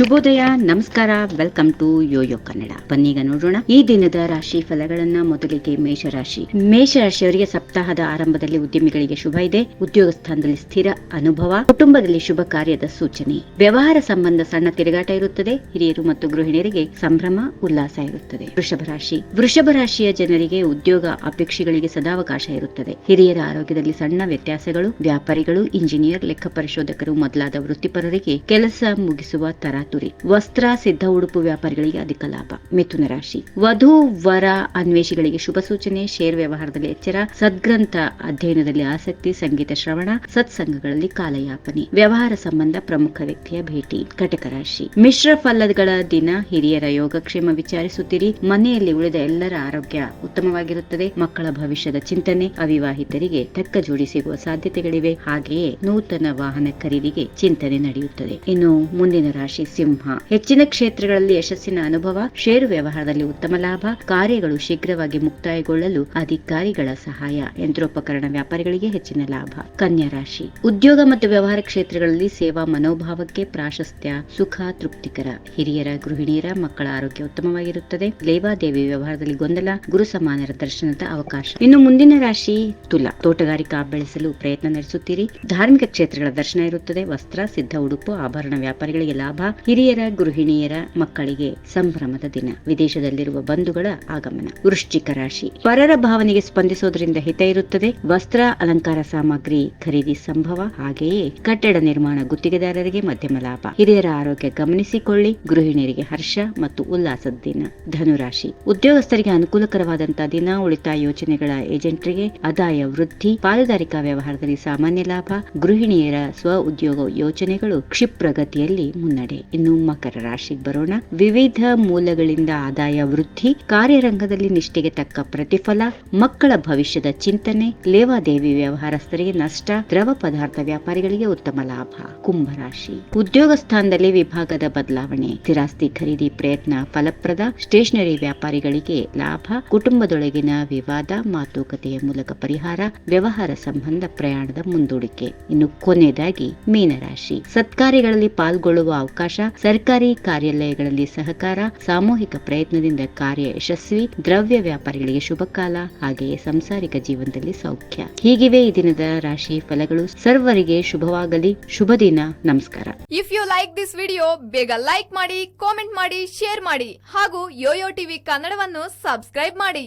ಶುಭೋದಯ, ನಮಸ್ಕಾರ welcome to Yoyo Kannada ಬನ್ನೀಗ ನೋಡೋಣ. ಈ ದಿನದ ರಾಶಿ ಫಲಗಳನ್ನ ಮೊದಲಿಗೆ ಮೇಷರಾಶಿ. ಮೇಷರಾಶಿಯವರಿಗೆ ಸಪ್ತಾಹದ ಆರಂಭದಲ್ಲಿ ಉದ್ಯಮಿಗಳಿಗೆ ಶುಭ ಇದೆ. ಉದ್ಯೋಗ ಸ್ಥಾನದಲ್ಲಿ ಸ್ಥಿರ ಅನುಭವ, ಕುಟುಂಬದಲ್ಲಿ ಶುಭ ಕಾರ್ಯದ ಸೂಚನೆ. ವ್ಯವಹಾರ ಸಂಬಂಧ ಸಣ್ಣ ತಿರುಗಾಟ ಇರುತ್ತದೆ. ಹಿರಿಯರು ಮತ್ತು ಗೃಹಿಣಿಯರಿಗೆ ಸಂಭ್ರಮ, ಉಲ್ಲಾಸ ಇರುತ್ತದೆ. ವೃಷಭ ರಾಶಿ. ವೃಷಭ ರಾಶಿಯ ಜನರಿಗೆ ಉದ್ಯೋಗ ಅಪೇಕ್ಷೆಗಳಿಗೆ ಸದಾವಕಾಶ ಇರುತ್ತದೆ. ಹಿರಿಯರ ಆರೋಗ್ಯದಲ್ಲಿ ಸಣ್ಣ ವ್ಯತ್ಯಾಸಗಳು, ವ್ಯಾಪಾರಿಗಳು ಇಂಜಿನಿಯರ್ ಲೆಕ್ಕ ಪರಿಶೋಧಕರು ಮೊದಲಾದ ವೃತ್ತಿಪರರಿಗೆ ಕೆಲಸ ಮುಗಿಸುವ ತರಾತುರಿ ವಸ್ತ್ರ, ಸಿದ್ಧ ಉಡುಪು ವ್ಯಾಪಾರಿಗಳಿಗೆ ಅಧಿಕ ಲಾಭ. ಮಿಥುನ ರಾಶಿ. ವಧು, ವರ ಅನ್ವೇಷಿಗಳಿಗೆ ಶುಭ ಸೂಚನೆ ಶೇರ್ ವ್ಯವಹಾರದಲ್ಲಿ ಎಚ್ಚರ, ಸದ್ಗ್ರಂಥ ಅಧ್ಯಯನದಲ್ಲಿ ಆಸಕ್ತಿ, ಸಂಗೀತ ಶ್ರವಣ, ಸತ್ಸಂಗಗಳಲ್ಲಿ ಕಾಲಯಾಪನೆ. ವ್ಯವಹಾರ ಸಂಬಂಧ ಪ್ರಮುಖ ವ್ಯಕ್ತಿಯ ಭೇಟಿ. ಕಟಕ ರಾಶಿ. ಮಿಶ್ರ ಫಲಗಳ ದಿನ, ಹಿರಿಯರ ಯೋಗಕ್ಷೇಮ ವಿಚಾರಿಸುತ್ತೀರಿ. ಮನೆಯಲ್ಲಿ ಉಳಿದ ಎಲ್ಲರ ಆರೋಗ್ಯ ಉತ್ತಮವಾಗಿರುತ್ತದೆ. ಮಕ್ಕಳ ಭವಿಷ್ಯದ ಚಿಂತನೆ, ಅವಿವಾಹಿತರಿಗೆ ತಕ್ಕ ಜೋಡಿ ಸಿಗುವ ಸಾಧ್ಯತೆಗಳಿವೆ. ಹಾಗೆಯೇ ನೂತನ ವಾಹನ ಖರೀದಿಗೆ ಚಿಂತನೆ ನಡೆಯುತ್ತದೆ. ಇನ್ನು ಮುಂದಿನ ರಾಶಿ ಸಿಂಹ. ಹೆಚ್ಚಿನ ಕ್ಷೇತ್ರಗಳಲ್ಲಿ ಯಶಸ್ಸಿನ ಅನುಭವ, ಷೇರು ವ್ಯವಹಾರದಲ್ಲಿ ಉತ್ತಮ ಲಾಭ, ಕಾರ್ಯಗಳು ಶೀಘ್ರವಾಗಿ ಮುಕ್ತಾಯಗೊಳ್ಳಲು ಅಧಿಕಾರಿಗಳ ಸಹಾಯ, ಯಂತ್ರೋಪಕರಣ ವ್ಯಾಪಾರಿಗಳಿಗೆ ಹೆಚ್ಚಿನ ಲಾಭ. ಕನ್ಯಾ ರಾಶಿ. ಉದ್ಯೋಗ ಮತ್ತು ವ್ಯವಹಾರ ಕ್ಷೇತ್ರಗಳಲ್ಲಿ ಸೇವಾ ಮನೋಭಾವಕ್ಕೆ ಪ್ರಾಶಸ್ತ್ಯ, ಸುಖ, ತೃಪ್ತಿಕರ. ಹಿರಿಯರ, ಗೃಹಿಣಿಯರ ಮಕ್ಕಳ ಆರೋಗ್ಯ ಉತ್ತಮವಾಗಿರುತ್ತದೆ. ಲೇವಾದೇವಿ ವ್ಯವಹಾರದಲ್ಲಿ ಗೊಂದಲ, ಗುರು ಸಮಾನರ ದರ್ಶನದ ಅವಕಾಶ. ಇನ್ನು ಮುಂದಿನ ರಾಶಿ, ತುಲಾ. ತೋಟಗಾರಿಕಾ ಬೆಳೆಸಲು ಪ್ರಯತ್ನ ನಡೆಸುತ್ತೀರಿ. ಧಾರ್ಮಿಕ ಕ್ಷೇತ್ರಗಳ ದರ್ಶನ ಇರುತ್ತದೆ. ವಸ್ತ್ರ, ಸಿದ್ಧ ಉಡುಪು, ಆಭರಣ ವ್ಯಾಪಾರಿಗಳಿಗೆ ಲಾಭ. ಹಿರಿಯರ, ಗೃಹಿಣಿಯರ ಮಕ್ಕಳಿಗೆ ಸಂಭ್ರಮದ ದಿನ. ವಿದೇಶದಲ್ಲಿರುವ ಬಂಧುಗಳ ಆಗಮನ. ವೃಶ್ಚಿಕ ರಾಶಿ. ಪರರ ಭಾವನೆಗೆ ಸ್ಪಂದಿಸೋದ್ರಿಂದ ಹಿತ ಇರುತ್ತದೆ. ವಸ್ತ್ರ, ಅಲಂಕಾರ ಸಾಮಗ್ರಿ ಖರೀದಿ ಸಂಭವ. ಹಾಗೆಯೇ ಕಟ್ಟಡ ನಿರ್ಮಾಣ ಗುತ್ತಿಗೆದಾರರಿಗೆ ಮಧ್ಯಮ ಲಾಭ. ಹಿರಿಯರ ಆರೋಗ್ಯ ಗಮನಿಸಿಕೊಳ್ಳಿ. ಗೃಹಿಣಿಯರಿಗೆ ಹರ್ಷ ಮತ್ತು ಉಲ್ಲಾಸದ ದಿನ. ಧನುರಾಶಿ. ಉದ್ಯೋಗಸ್ಥರಿಗೆ ಅನುಕೂಲಕರವಾದಂತಹ ದಿನ. ಉಳಿತಾಯ ಯೋಜನೆಗಳ ಏಜೆಂಟರಿಗೆ ಆದಾಯ ವೃದ್ಧಿ. ಪಾಲುದಾರಿಕಾ ವ್ಯವಹಾರದಲ್ಲಿ ಸಾಮಾನ್ಯ ಲಾಭ. ಗೃಹಿಣಿಯರ ಸ್ವ ಉದ್ಯೋಗ ಯೋಜನೆಗಳು ಕ್ಷಿಪ್ರಗತಿಯಲ್ಲಿ ಮುನ್ನಡೆ. ಇನ್ನು ಮಕರ ರಾಶಿಗೆ ಬರೋಣ. ವಿವಿಧ ಮೂಲಗಳಿಂದ ಆದಾಯ ವೃದ್ಧಿ, ಕಾರ್ಯರಂಗದಲ್ಲಿ ನಿಷ್ಠೆಗೆ ತಕ್ಕ ಪ್ರತಿಫಲ, ಮಕ್ಕಳ ಭವಿಷ್ಯದ ಚಿಂತನೆ, ಲೇವಾದೇವಿ ವ್ಯವಹಾರಸ್ಥರಿಗೆ ನಷ್ಟ, ದ್ರವ ಪದಾರ್ಥ ವ್ಯಾಪಾರಿಗಳಿಗೆ ಉತ್ತಮ ಲಾಭ. ಕುಂಭರಾಶಿ ಉದ್ಯೋಗ ಸ್ಥಾನದಲ್ಲಿ ವಿಭಾಗದ ಬದಲಾವಣೆ. ಸ್ಥಿರಾಸ್ತಿ ಖರೀದಿ ಪ್ರಯತ್ನ ಫಲಪ್ರದ. ಸ್ಟೇಷನರಿ ವ್ಯಾಪಾರಿಗಳಿಗೆ ಲಾಭ. ಕುಟುಂಬದೊಳಗಿನ ವಿವಾದ, ಮಾತುಕತೆಯ ಮೂಲಕ ಪರಿಹಾರ, ವ್ಯವಹಾರ ಸಂಬಂಧ ಪ್ರಯಾಣದ ಮುಂದೂಡಿಕೆ. ಇನ್ನು ಕೊನೆಯದಾಗಿ ಮೀನರಾಶಿ. ಸತ್ಕಾರ್ಯಗಳಲ್ಲಿ ಪಾಲ್ಗೊಳ್ಳುವ ಅವಕಾಶ ಸರ್ಕಾರಿ ಕಾರ್ಯಾಲಯಗಳಲ್ಲಿ ಸಹಕಾರ, ಸಾಮೂಹಿಕ ಪ್ರಯತ್ನದಿಂದ ಕಾರ್ಯ ಯಶಸ್ವಿ, ದ್ರವ್ಯ ವ್ಯಾಪಾರಿಗಳಿಗೆ ಶುಭ ಕಾಲ, ಹಾಗೆಯೇ ಸಂಸಾರಿಕ ಜೀವನದಲ್ಲಿ ಸೌಖ್ಯ. ಹೀಗಿವೆ ಈ ದಿನದ ರಾಶಿ ಫಲಗಳು. ಸರ್ವರಿಗೆ ಶುಭವಾಗಲಿ. ಶುಭ ದಿನ. ನಮಸ್ಕಾರ. If you like this video ಬೇಗ ಲೈಕ್ ಮಾಡಿ ಕಾಮೆಂಟ್ ಮಾಡಿ ಶೇರ್ ಮಾಡಿ, ಹಾಗೂ ಯೋಯೋ ಟಿವಿ ಕನ್ನಡವನ್ನು ಸಬ್ಸ್ಕ್ರೈಬ್ ಮಾಡಿ.